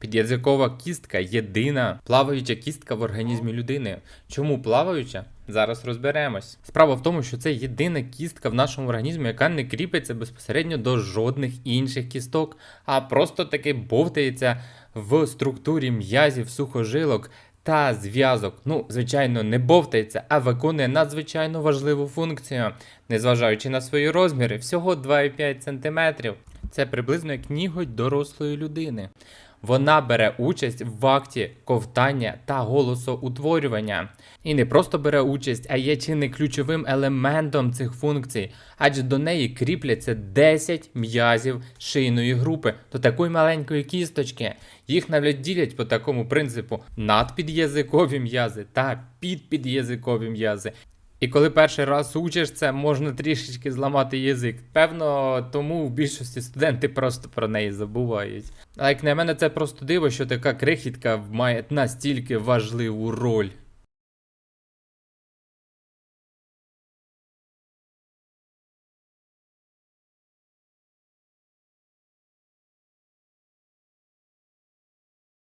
Під'язикова кістка єдина плаваюча кістка в організмі людини. Чому плаваюча? Зараз розберемось. Справа в тому, що це єдина кістка в нашому організмі, яка не кріпиться безпосередньо до жодних інших кісток, а просто таки бовтається в структурі м'язів, сухожилок та зв'язок. Ну, звичайно, не бовтається, а виконує надзвичайно важливу функцію, незважаючи на свої розміри, всього 2,5 см. Це приблизно як ніготь дорослої людини. Вона бере участь в акті ковтання та голосоутворювання. І не просто бере участь, а є чи не ключовим елементом цих функцій, адже до неї кріпляться 10 м'язів шийної групи до такої маленької кісточки. Їх навіть ділять по такому принципу надпід'язикові м'язи та підпід'язикові м'язи. І коли перший раз учиш це, можна трішечки зламати язик. Певно, тому в більшості студенти просто про неї забувають. А як на мене, це просто диво, що така крихітка має настільки важливу роль.